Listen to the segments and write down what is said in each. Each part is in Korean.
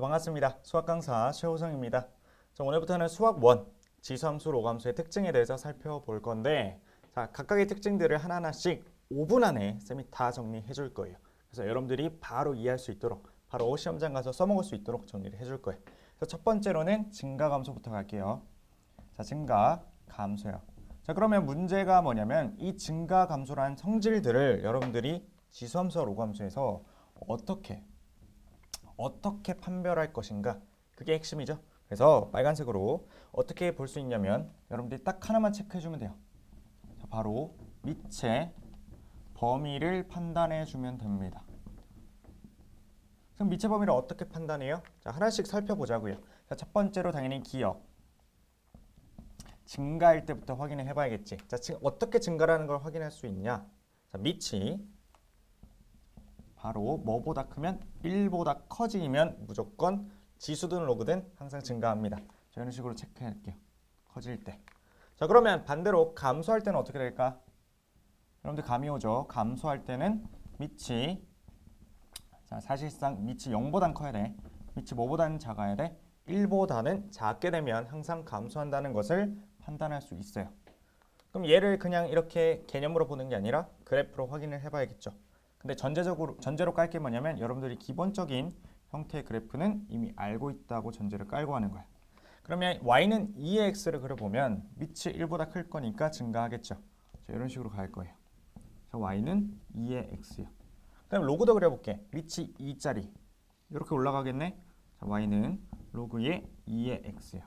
반갑습니다. 수학 강사 최호성입니다. 자, 오늘부터는 수학 1 지수함수, 로감수의 특징에 대해서 살펴볼 건데 자, 각각의 특징들을 하나하나씩 5분 안에 쌤이 다 정리해 줄 거예요. 그래서 여러분들이 바로 이해할 수 있도록 바로 시험장 가서 써먹을 수 있도록 정리를 해 줄 거예요. 그래서 첫 번째로는 증가 감소부터 갈게요. 자, 증가 감소요. 자, 그러면 문제가 뭐냐면 이 증가 감소라는 성질들을 여러분들이 지수함수와 로감수에서 어떻게 어떻게 판별할 것인가 그게 핵심이죠. 그래서 빨간색으로 어떻게 볼 수 있냐면 여러분들이 딱 하나만 체크해 주면 돼요. 자, 바로 밑에 범위를 판단해 주면 됩니다. 그럼 미체 범위를 어떻게 판단해요? 자, 하나씩 살펴보자고요. 자, 첫 번째로 당연히 기억. 증가할 때부터 확인을 해봐야겠지. 자, 지금 어떻게 증가라는 걸 확인할 수 있냐? 자, 밑이 바로 뭐보다 크면 1보다 커지면 무조건 지수든 로그든 항상 증가합니다. 자, 이런 식으로 체크할게요. 커질 때. 자, 그러면 반대로 감소할 때는 어떻게 될까? 여러분들 감이 오죠. 감소할 때는 밑이 자, 사실상 밑이 0보단 커야 돼. 밑이 뭐보다는 작아야 돼. 1보다는 작게 되면 항상 감소한다는 것을 판단할 수 있어요. 그럼 얘를 그냥 이렇게 개념으로 보는 게 아니라 그래프로 확인을 해봐야겠죠. 근데 전제적으로 전제로 깔 게 뭐냐면 여러분들이 기본적인 형태의 그래프는 이미 알고 있다고 전제를 깔고 하는 거야. 그러면 y는 2의 x를 그려보면 밑이 1보다 클 거니까 증가하겠죠. 자, 이런 식으로 갈 거예요. 자, y는 2의 x요. 그다음 로그도 그려볼게. 밑이 2짜리 이렇게 올라가겠네. 자, y는 로그의 2의 x요.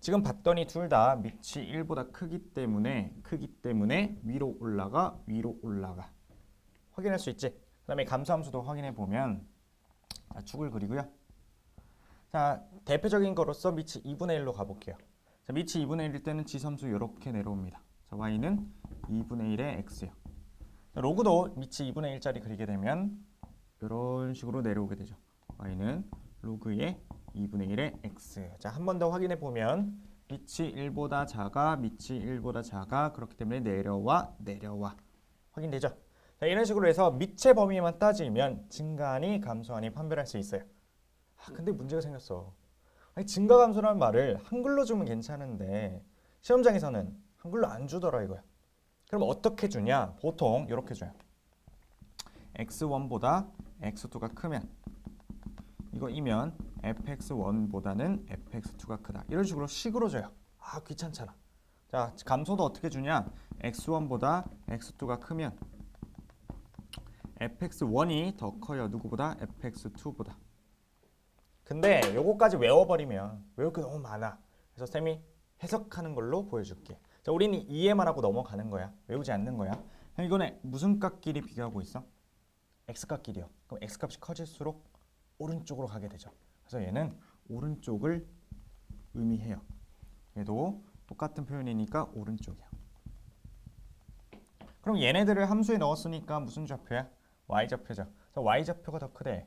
지금 봤더니 둘 다 밑이 1보다 크기 때문에 크기 때문에 위로 올라가 위로 올라가. 확인할 수 있지. 그 다음에 감소함수도 확인해 보면 자, 축을 그리고요. 자, 대표적인 거로서 밑이 2분의 1로 가볼게요. 자, 밑이 2분의 1일 때는 지섬수 이렇게 내려옵니다. 자, y는 2분의 1의 x요. 자, 로그도 밑이 2분의 1짜리 그리게 되면 이런 식으로 내려오게 되죠. y는 로그의 2분의 1의 x. 자, 한 번 더 확인해 보면 밑이 1보다 작아, 밑이 1보다 작아. 그렇기 때문에 내려와, 내려와. 확인되죠? 자, 이런 식으로 해서 밑의 범위만 따지면 증가하니 감소하니 판별할 수 있어요. 아, 근데 문제가 생겼어. 아니, 증가 감소라는 말을 한글로 주면 괜찮은데 시험장에서는 한글로 안 주더라 이거야. 그럼 어떻게 주냐? 보통 이렇게 줘요. x1보다 x2가 크면 이거이면 fx1보다는 fx2가 크다. 이런 식으로 식으로 줘요. 아, 귀찮잖아. 자, 감소도 어떻게 주냐? x1보다 x2가 크면 fx1이 더 커요. 누구보다? fx2보다. 근데 요거까지 외워버리면 외울 게 너무 많아. 그래서 쌤이 해석하는 걸로 보여줄게. 자, 우리는 이해만 하고 넘어가는 거야. 외우지 않는 거야. 이거는 무슨 값끼리 비교하고 있어? x값끼리요. 그럼 x값이 커질수록 오른쪽으로 가게 되죠. 그래서 얘는 오른쪽을 의미해요. 얘도 똑같은 표현이니까 오른쪽이야. 그럼 얘네들을 함수에 넣었으니까 무슨 좌표야? Y좌표죠. 자, y좌표가 더 크대.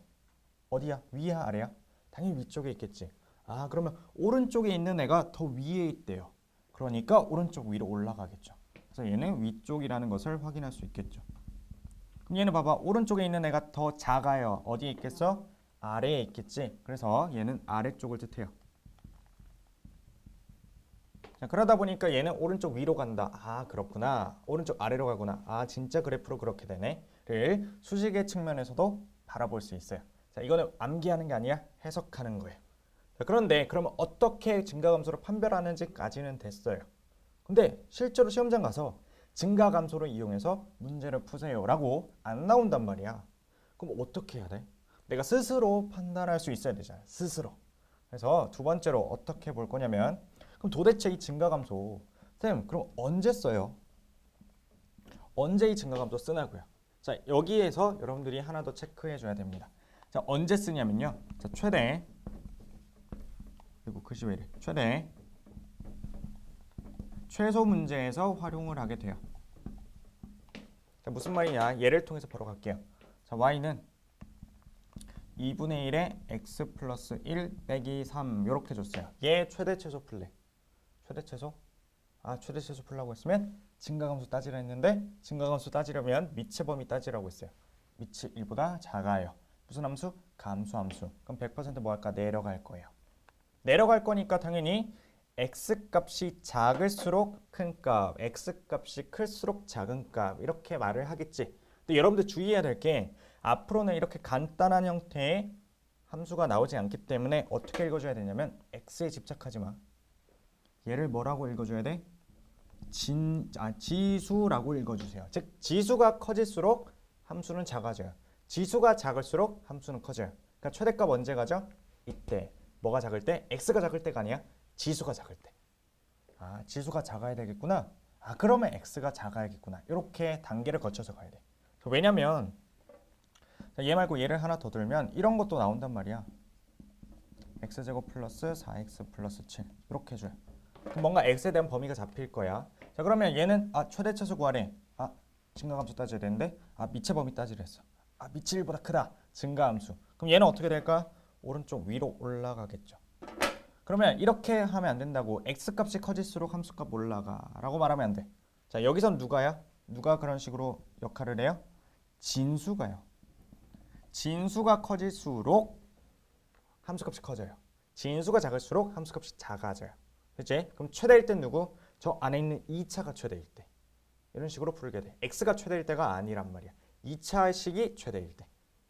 어디야? 위야 아래야? 당연히 위쪽에 있겠지. 아, 그러면 오른쪽에 있는 애가 더 위에 있대요. 그러니까 오른쪽 위로 올라가겠죠. 그래서 얘는 위쪽이라는 것을 확인할 수 있겠죠. 그럼 얘는 봐봐. 오른쪽에 있는 애가 더 작아요. 어디에 있겠어? 아래에 있겠지. 그래서 얘는 아래쪽을 뜻해요. 자, 그러다 보니까 얘는 오른쪽 위로 간다. 아, 그렇구나. 오른쪽 아래로 가구나. 아, 진짜 그래프로 그렇게 되네. 를 수식의 측면에서도 바라볼 수 있어요. 자, 이거는 암기하는 게 아니라 해석하는 거예요. 자, 그런데 그러면 어떻게 증가감소를 판별하는지까지는 됐어요. 근데 실제로 시험장 가서 증가감소를 이용해서 문제를 푸세요라고 안 나온단 말이야. 그럼 어떻게 해야 돼? 내가 스스로 판단할 수 있어야 되잖아. 스스로. 그래서 두 번째로 어떻게 볼 거냐면 그럼 도대체 이 증가감소 쌤 그럼 언제 써요? 언제 이 증가감소 쓰나고요? 자 여기에서 여러분들이 하나 더 체크해 줘야 됩니다. 자 언제 쓰냐면요. 자 최대 그리고 글씨 왜 이래? 최대 최소 문제에서 활용을 하게 돼요. 자 무슨 말이냐? 예를 통해서 바로 갈게요. 자 y는 2분의 1에 x 플러스 1 빼기 3 이렇게 줬어요. 얘 최대 최소 풀래. 최대 최소? 아 최대 최소 풀라고 했으면 증가감수 따지라 했는데 증가감수 따지려면 밑의 범위 따지라고 했어요. 밑이 1보다 작아요. 무슨 함수? 감소함수. 그럼 100%뭐 할까? 내려갈 거예요. 내려갈 거니까 당연히 x 값이 작을수록 큰 값, x 값이 클수록 작은 값 이렇게 말을 하겠지. 근데 여러분들 주의해야 될 게 앞으로는 이렇게 간단한 형태의 함수가 나오지 않기 때문에 어떻게 읽어줘야 되냐면 x에 집착하지 마. 얘를 뭐라고 읽어줘야 돼? 진, 아, 지수라고 읽어주세요. 즉 지수가 커질수록 함수는 작아져요. 지수가 작을수록 함수는 커져요. 그러니까 최대값 언제 가죠? 이때. 뭐가 작을 때? x가 작을 때가 아니야. 지수가 작을 때. 아, 지수가 작아야 되겠구나. 아, 그러면 x가 작아야겠구나. 이렇게 단계를 거쳐서 가야 돼. 왜냐면 자, 얘 말고 얘를 하나 더 들면 이런 것도 나온단 말이야. x제곱 플러스 4x 플러스 7 이렇게 해줘요. 뭔가 x에 대한 범위가 잡힐 거야. 자 그러면 얘는 아 최대차수 구하래. 아 증가함수 따져야 되는데 아 미체 범위 따지려 했어. 아 미치 1보다 크다. 증가함수. 그럼 얘는 어떻게 될까? 오른쪽 위로 올라가겠죠. 그러면 이렇게 하면 안 된다고 x 값이 커질수록 함수 값 올라가 라고 말하면 안 돼. 자 여기선 누가야? 누가 그런 식으로 역할을 해요? 진수가요. 진수가 커질수록 함수값이 커져요. 진수가 작을수록 함수값이 작아져요. 그치? 그럼 최대일 땐 누구? 저 안에 있는 2차가 최대일 때. 이런 식으로 풀게 돼. x가 최대일 때가 아니란 말이야. 2차식이 최대일 때.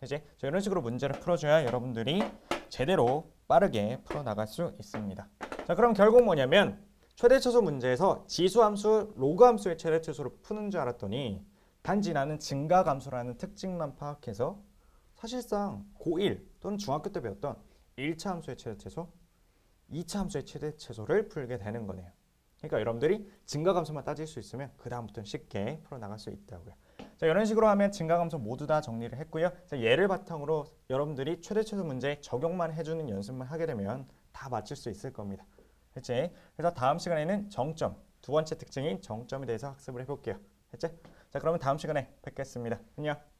자, 이런 식으로 문제를 풀어줘야 여러분들이 제대로 빠르게 풀어나갈 수 있습니다. 자, 그럼 결국 뭐냐면 최대차수 문제에서 지수함수, 로그함수의 최대차수를 푸는 줄 알았더니 단지 나는 증가감수라는 특징만 파악해서 사실상 고1 또는 중학교 때 배웠던 1차 함수의 최대 최소, 2차 함수의 최대 최소를 풀게 되는 거네요. 그러니까 여러분들이 증가감수만 따질 수 있으면 그 다음부터는 쉽게 풀어나갈 수 있다고요. 자 이런 식으로 하면 증가감수 모두 다 정리를 했고요. 자, 얘를 바탕으로 여러분들이 최대 최소 문제 적용만 해주는 연습만 하게 되면 다 맞출 수 있을 겁니다. 그치? 그래서 다음 시간에는 정점, 두 번째 특징인 정점에 대해서 학습을 해볼게요. 됐지? 자 그러면 다음 시간에 뵙겠습니다. 안녕.